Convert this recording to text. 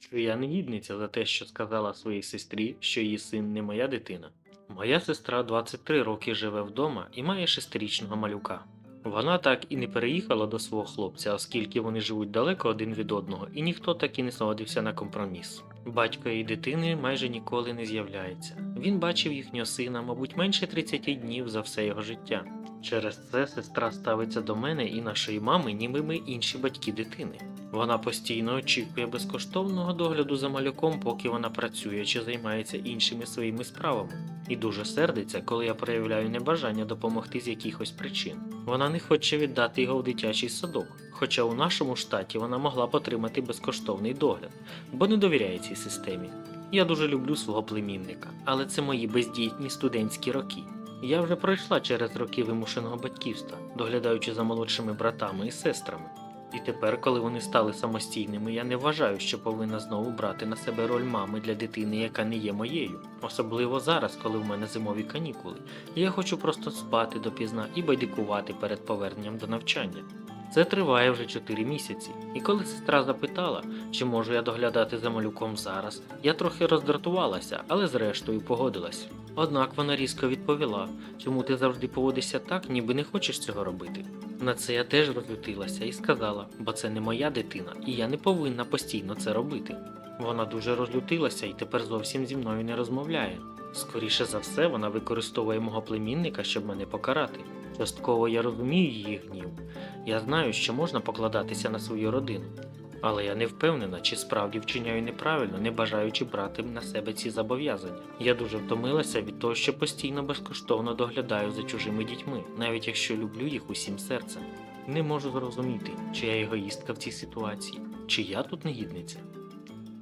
що я негідниця за те, що сказала своїй сестрі, що її син не моя дитина. Моя сестра 23 роки живе вдома і має шестирічного малюка. Вона так і не переїхала до свого хлопця, оскільки вони живуть далеко один від одного, і ніхто так і не згодився на компроміс. Батько її дитини майже ніколи не з'являється. Він бачив їхнього сина, мабуть, менше 30 днів за все його життя. Через це сестра ставиться до мене і нашої мами, ніби ми інші батьки дитини. Вона постійно очікує безкоштовного догляду за малюком, поки вона працює чи займається іншими своїми справами, і дуже сердиться, коли я проявляю небажання допомогти з якихось причин. Вона не хоче віддати його в дитячий садок, хоча у нашому штаті вона могла б отримати безкоштовний догляд, бо не довіряє цій системі. Я дуже люблю свого племінника, але це мої бездітні студентські роки. Я вже пройшла через роки вимушеного батьківства, доглядаючи за молодшими братами і сестрами. І тепер, коли вони стали самостійними, я не вважаю, що повинна знову брати на себе роль мами для дитини, яка не є моєю. Особливо зараз, коли в мене зимові канікули. Я хочу просто спати допізна і байдикувати перед поверненням до навчання. Це триває вже 4 місяці, і коли сестра запитала, чи можу я доглядати за малюком зараз, я трохи роздратувалася, але зрештою погодилась. Однак вона різко відповіла, чому ти завжди поводишся так, ніби не хочеш цього робити. На це я теж розлютилася і сказала, бо це не моя дитина, і я не повинна постійно це робити. Вона дуже розлютилася і тепер зовсім зі мною не розмовляє. Скоріше за все, вона використовує мого племінника, щоб мене покарати. Частково я розумію її гнів. Я знаю, що можна покладатися на свою родину. Але я не впевнена, чи справді вчиняю неправильно, не бажаючи брати на себе ці зобов'язання. Я дуже втомилася від того, що постійно безкоштовно доглядаю за чужими дітьми, навіть якщо люблю їх усім серцем. Не можу зрозуміти, чи я егоїстка в цій ситуації, чи я тут негідниця.